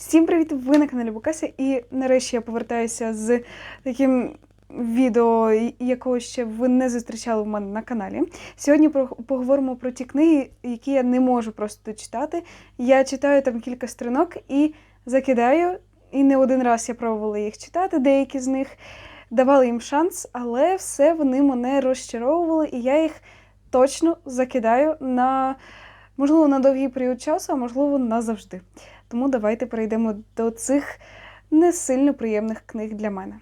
Всім привіт! Ви на каналі Букася, і нарешті я повертаюся з таким відео, якого ще ви не зустрічали в мене на каналі. Сьогодні поговоримо про ті книги, які я не можу просто читати. Я читаю там кілька сторінок і закидаю. І не один раз я пробувала їх читати, деякі з них давали їм шанс, але все вони мене розчаровували, і я їх точно закидаю на можливо на довгий період часу, а можливо назавжди. Тому давайте перейдемо до цих не сильно приємних книг для мене.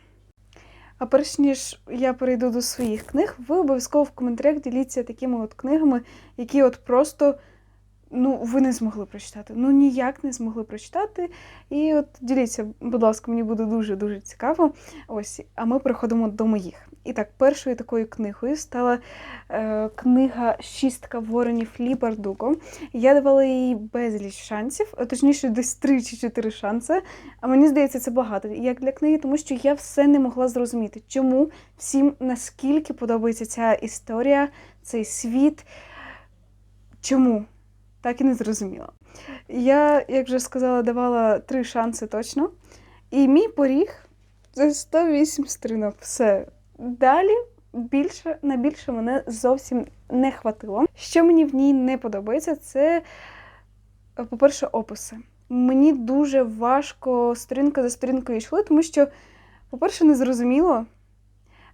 А перш ніж я перейду до своїх книг, ви обов'язково в коментарях діліться такими от книгами, які от просто ну, ви не змогли прочитати. Ну ніяк не змогли прочитати. І от діліться, будь ласка, мені буде дуже-дуже цікаво. Ось, а ми переходимо до моїх. І так, першою такою книгою стала е, книга Шістка воронів Лі Бардуго. Я давала їй безліч шансів, точніше, десь три чи чотири шанси. А мені здається, це багато як для книги, тому що я все не могла зрозуміти, чому всім наскільки подобається ця історія, цей світ. Чому? Так і не зрозуміла. Я, як вже сказала, давала три шанси точно. І мій поріг це 108 сторінок. Все. Далі більше на більше мене зовсім не хватило. Що мені в ній не подобається, це, е, по-перше, описи. Мені дуже важко сторінка за сторінкою йшли, тому що, по-перше, не зрозуміло.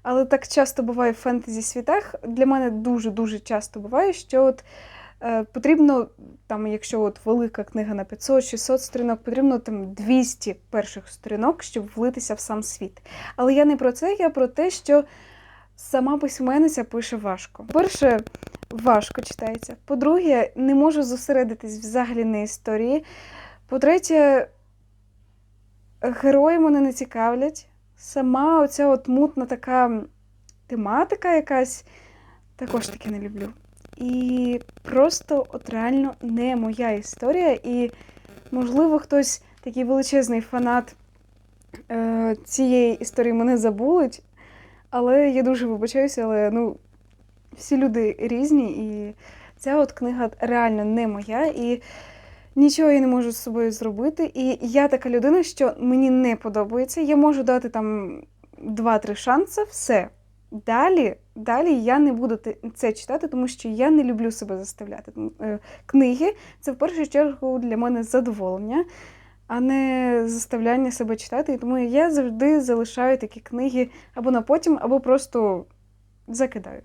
Але так часто буває в фентезі світах. Для мене дуже-дуже часто буває, що от потрібно, там, якщо от велика книга на 500-600 сторінок, потрібно там 200 перших сторінок, щоб влитися в сам світ. Але я не про це, я про те, що сама письменниця пише важко. По-перше, важко читається. По-друге, не можу зосередитись взагалі на історії. По-третє, герої мене не цікавлять. Сама оця от мутна така тематика якась також таки не люблю. І просто от реально не моя історія. І, можливо, хтось такий величезний фанат е, цієї історії мене забулить. Але я дуже вибачаюся, але ну, всі люди різні, і ця от книга реально не моя. І нічого я не можу з собою зробити. І я така людина, що мені не подобається. Я можу дати там 2-3 шанси, все. Далі, далі я не буду це читати, тому що я не люблю себе заставляти. Е, Книги це в першу чергу для мене задоволення, а не заставляння себе читати. І тому я завжди залишаю такі книги або на потім, або просто закидаю.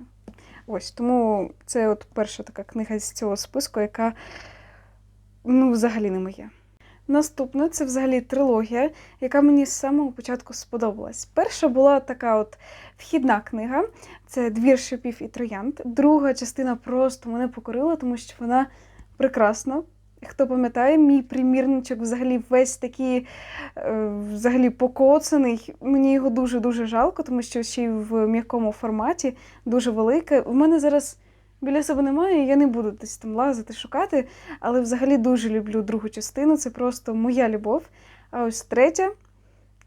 Ось тому це от перша така книга з цього списку, яка ну, взагалі не моя. Наступна це взагалі трилогія, яка мені з самого початку сподобалась. Перша була така от вхідна книга це Двір шипів і троянд. Друга частина просто мене покорила, тому що вона прекрасна. Хто пам'ятає, мій примірничок взагалі весь такий е, взагалі покоцаний. Мені його дуже-дуже жалко, тому що ще й в м'якому форматі, дуже велике. У мене зараз біля себе немає, я не буду десь там лазити, шукати, але взагалі дуже люблю другу частину. Це просто моя любов. А ось третя,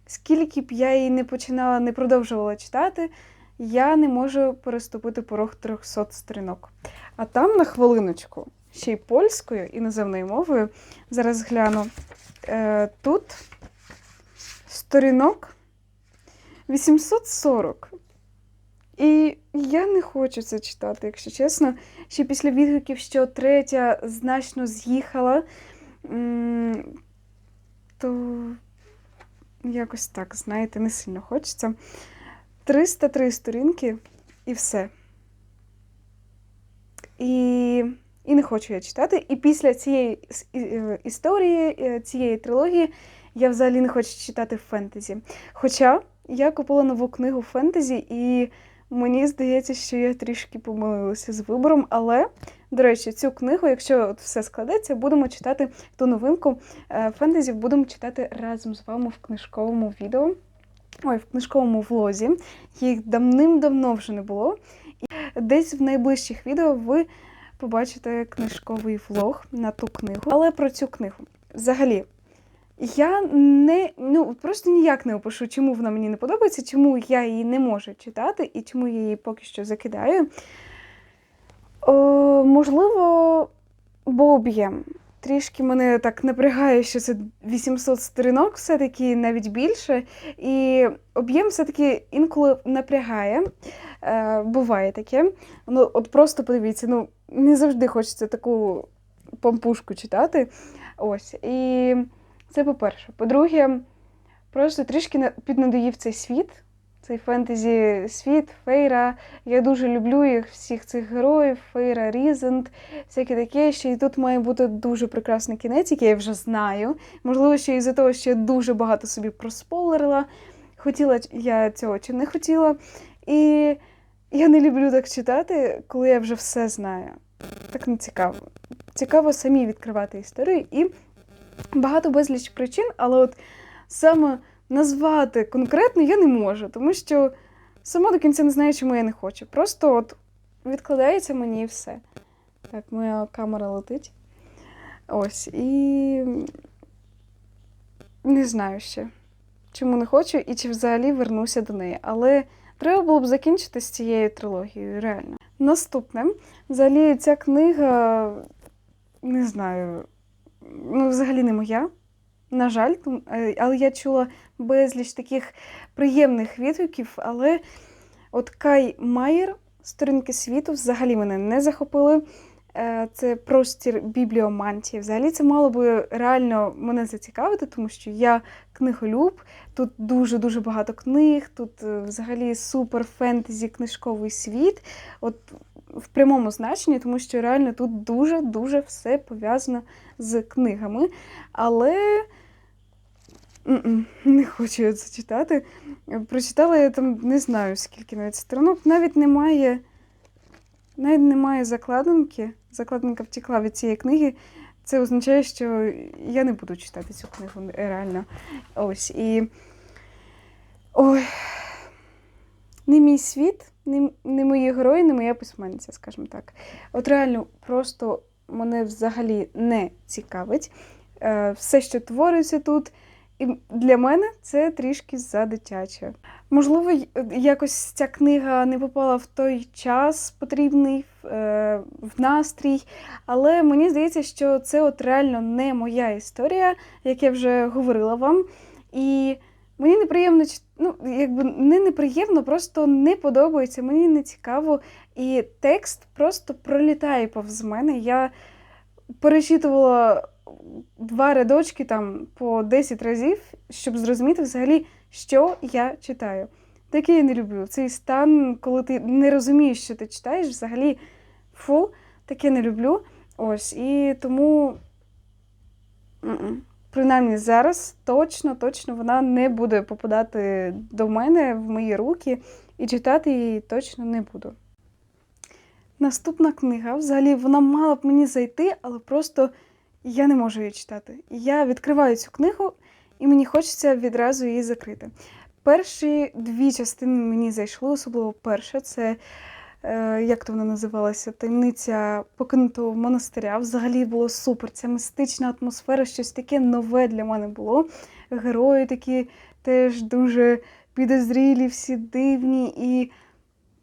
скільки б я її не починала, не продовжувала читати, я не можу переступити порог 300 сторінок. А там на хвилиночку, ще й польською, іноземною мовою, зараз гляну. Е, тут сторінок 840. І я не хочу це читати, якщо чесно. Ще після відгуків, що третя значно з'їхала, то якось так, знаєте, не сильно хочеться. 303 сторінки і все. І, і не хочу я читати. І після цієї е, історії, е, цієї трилогії, я взагалі не хочу читати фентезі. Хоча я купила нову книгу фентезі, і мені здається, що я трішки помилилася з вибором. Але, до речі, цю книгу, якщо от все складеться, будемо читати ту новинку е, фентезі, будемо читати разом з вами в книжковому відео. Ой, в книжковому влозі. Їх давним-давно вже не було. І десь в найближчих відео ви побачите книжковий влог на ту книгу. Але про цю книгу. Взагалі, я не ну просто ніяк не опишу, чому вона мені не подобається, чому я її не можу читати і чому я її поки що закидаю. О, можливо, бо об'єм. трішки мене так напрягає, що це 800 сторінок, все-таки навіть більше. І об'єм все-таки інколи напрягає. Е, буває таке. Ну, от просто подивіться, ну, не завжди хочеться таку пампушку читати. Ось. І це по-перше. По-друге, просто трішки на- піднадоїв цей світ. Цей фентезі світ, Фейра. Я дуже люблю їх, всіх цих героїв, Фейра, Різент, всяке таке. Ще і тут має бути дуже прекрасний кінець, який я вже знаю. Можливо, ще із-за того, що я дуже багато собі проспойлерила. Хотіла я цього чи не хотіла. І я не люблю так читати, коли я вже все знаю. Так не цікаво. Цікаво самі відкривати історію і багато безліч причин, але от саме назвати конкретно я не можу, тому що сама до кінця не знаю, чому я не хочу. Просто от відкладається мені і все. Так, моя камера летить. Ось. І не знаю ще, чому не хочу і чи взагалі вернуся до неї. Але треба було б закінчити з цією трилогією, реально. Наступне. Взагалі, ця книга, не знаю, ну, взагалі не моя. На жаль, е, але я чула безліч таких приємних відгуків, але от Кай Майер, сторінки світу, взагалі мене не захопили. Е, Це простір бібліомантії. Взагалі це мало би реально мене зацікавити, тому що я книголюб. Тут дуже-дуже багато книг, тут е, взагалі супер фентезі книжковий світ. От в прямому значенні, тому що реально тут дуже-дуже все пов'язано з книгами. Але не хочу я це читати. Прочитала я там не знаю скільки навіть сторінок. Навіть немає, навіть немає закладинки. Закладинка втекла від цієї книги. Це означає, що я не буду читати цю книгу реально. Ось і. Ой. Не мій світ, не, не мої герої, не моя письменниця, скажімо так. От реально, просто мене взагалі не цікавить е, все, що твориться тут. І для мене це трішки задитяче. Можливо, якось ця книга не попала в той час потрібний, в, е, настрій, але мені здається, що це от реально не моя історія, як я вже говорила вам. І мені неприємно, чит- ну, якби не неприємно, просто не подобається, мені не цікаво. І текст просто пролітає повз мене. Я перечитувала два рядочки там по 10 разів, щоб зрозуміти взагалі, що я читаю. Таке я не люблю. Цей стан, коли ти не розумієш, що ти читаєш, взагалі фу, таке не люблю. Ось, і тому, м-м, принаймні зараз точно, точно вона не буде попадати до мене в мої руки, і читати її точно не буду. Наступна книга, взагалі, вона мала б мені зайти, але просто я не можу її читати. Я відкриваю цю книгу, і мені хочеться відразу її закрити. Перші дві частини мені зайшли, особливо перша це. Е, Як то вона називалася? Таємниця покинутого монастиря. Взагалі було супер. Ця містична атмосфера, щось таке нове для мене було. Герої такі теж дуже підозрілі, всі дивні, і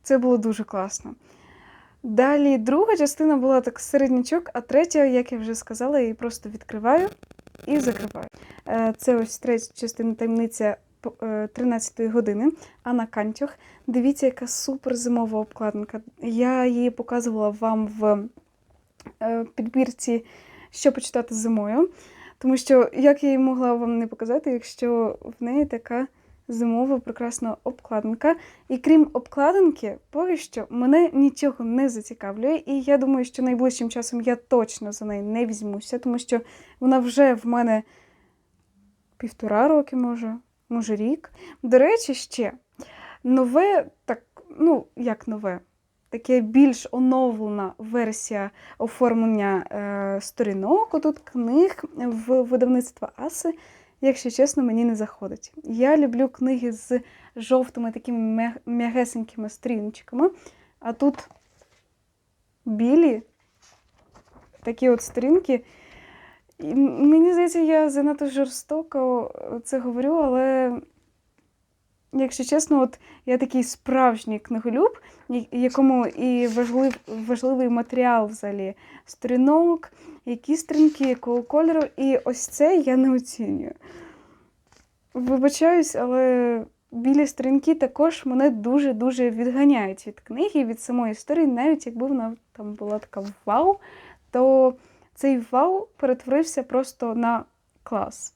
це було дуже класно. Далі друга частина була так середнячок, а третя, як я вже сказала, я її просто відкриваю і закриваю. Е, Це ось третя частина таємниця п- е, 13-ї години Анна Кантюх. Дивіться, яка супер зимова обкладинка. Я її показувала вам в е, підбірці, що почитати зимою. Тому що як я її могла вам не показати, якщо в неї така зимова прекрасна обкладинка. І крім обкладинки, поки що мене нічого не зацікавлює. І я думаю, що найближчим часом я точно за неї не візьмуся, тому що вона вже в мене півтора роки, може, може рік. До речі, ще нове, так, ну, як нове, таке більш оновлена версія оформлення е, сторінок, отут книг в видавництва Аси. Якщо чесно, мені не заходить. Я люблю книги з жовтими такими м'ягесенькими сторіночками, а тут білі такі от сторінки. Мені здається, я занадто жорстоко це говорю, але, якщо чесно, от я такий справжній книголюб, якому і важлив, важливий матеріал взагалі сторінок, які стрінки, якого кольору, і ось це я не оцінюю. Вибачаюсь, але білі сторінки також мене дуже-дуже відганяють від книги, від самої історії, навіть якби вона там була така вау, то цей вау перетворився просто на клас,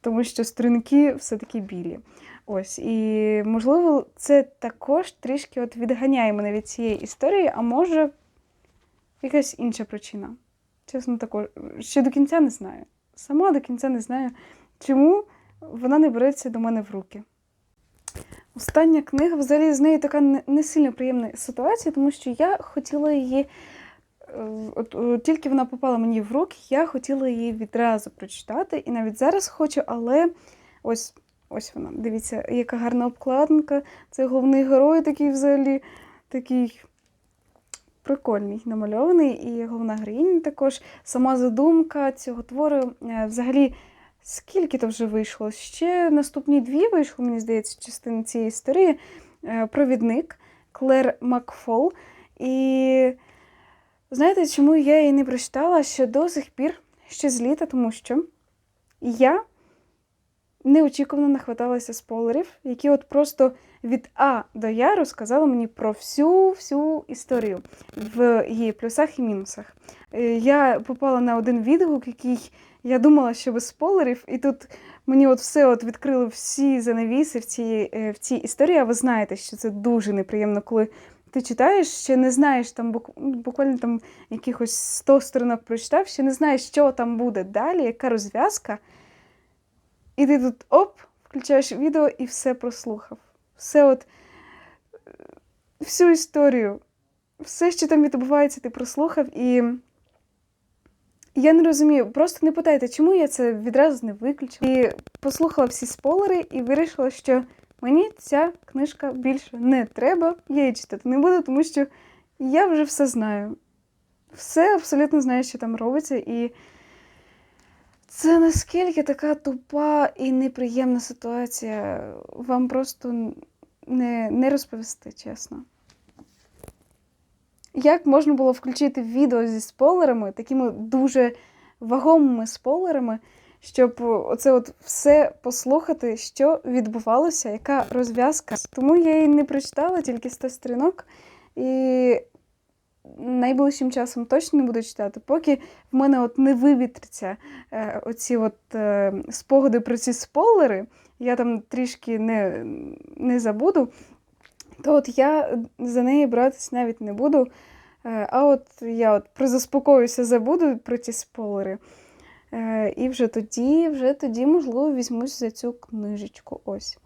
тому що сторінки все-таки білі. Ось, і можливо, це також трішки от відганяє мене від цієї історії, а може якась інша причина. Чесно, також ще до кінця не знаю. Сама до кінця не знаю, чому вона не береться до мене в руки. Остання книга, взагалі, з нею така не сильно приємна ситуація, тому що я хотіла її. Е, тільки вона попала мені в руки, я хотіла її відразу прочитати, і навіть зараз хочу, але ось, ось вона. Дивіться, яка гарна обкладинка. Це головний герой такий взагалі такий прикольний, намальований, і головна героїня також. Сама задумка цього твору е, взагалі. Скільки то вже вийшло? Ще наступні дві вийшли, мені здається, частини цієї історії. Е, Провідник Клер Макфол. І знаєте, чому я її не прочитала ще до сих пір, ще з літа, тому що я неочікувано нахваталася спойлерів, які от просто від А до Я розказали мені про всю всю історію в її плюсах і мінусах. Е, Я попала на один відгук, який я думала, що без спойлерів, і тут мені от все от відкрили всі занавіси в цій, е, в цій історії. А ви знаєте, що це дуже неприємно, коли ти читаєш, ще не знаєш там буквально там якихось 100 сторінок прочитав, ще не знаєш, що там буде далі, яка розв'язка. І ти тут оп, включаєш відео і все прослухав. Все от всю історію, все, що там відбувається, ти прослухав і. Я не розумію, просто не питайте, чому я це відразу не виключила. І послухала всі спойлери і вирішила, що мені ця книжка більше не треба, я її читати не буду, тому що я вже все знаю. Все абсолютно знаю, що там робиться, і це наскільки така тупа і неприємна ситуація. Вам просто не, не розповісти, чесно. Як можна було включити відео зі спойлерами, такими дуже вагомими спойлерами, щоб оце от все послухати, що відбувалося, яка розв'язка. Тому я її не прочитала, тільки 100 сторінок. І найближчим часом точно не буду читати, поки в мене от не вивітряться е, оці от е, спогади про ці спойлери, я там трішки не, не забуду, то от я за неї братись навіть не буду. Е, А от я от призаспокоюся, забуду про ті спойлери. Е, І вже тоді, вже тоді, можливо, візьмусь за цю книжечку. Ось.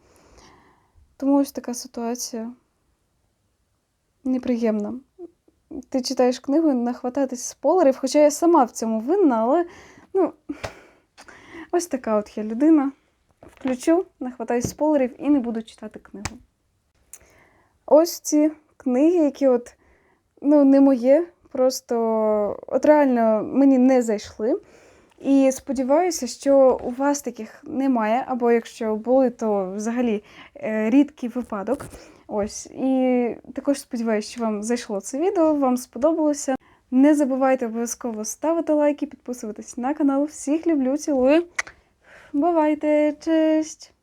Тому ось така ситуація неприємна. Ти читаєш книгу, нахвататись спойлерів, хоча я сама в цьому винна, але ну, ось така от я людина. Включу, нахватаюсь спойлерів і не буду читати книгу. Ось ці книги, які от ну, не моє, просто от реально мені не зайшли. І сподіваюся, що у вас таких немає, або якщо були, то взагалі е, рідкий випадок. Ось. І також сподіваюся, що вам зайшло це відео, вам сподобалося. Не забувайте обов'язково ставити лайки, підписуватись на канал. Всіх люблю, цілую. Бувайте, честь!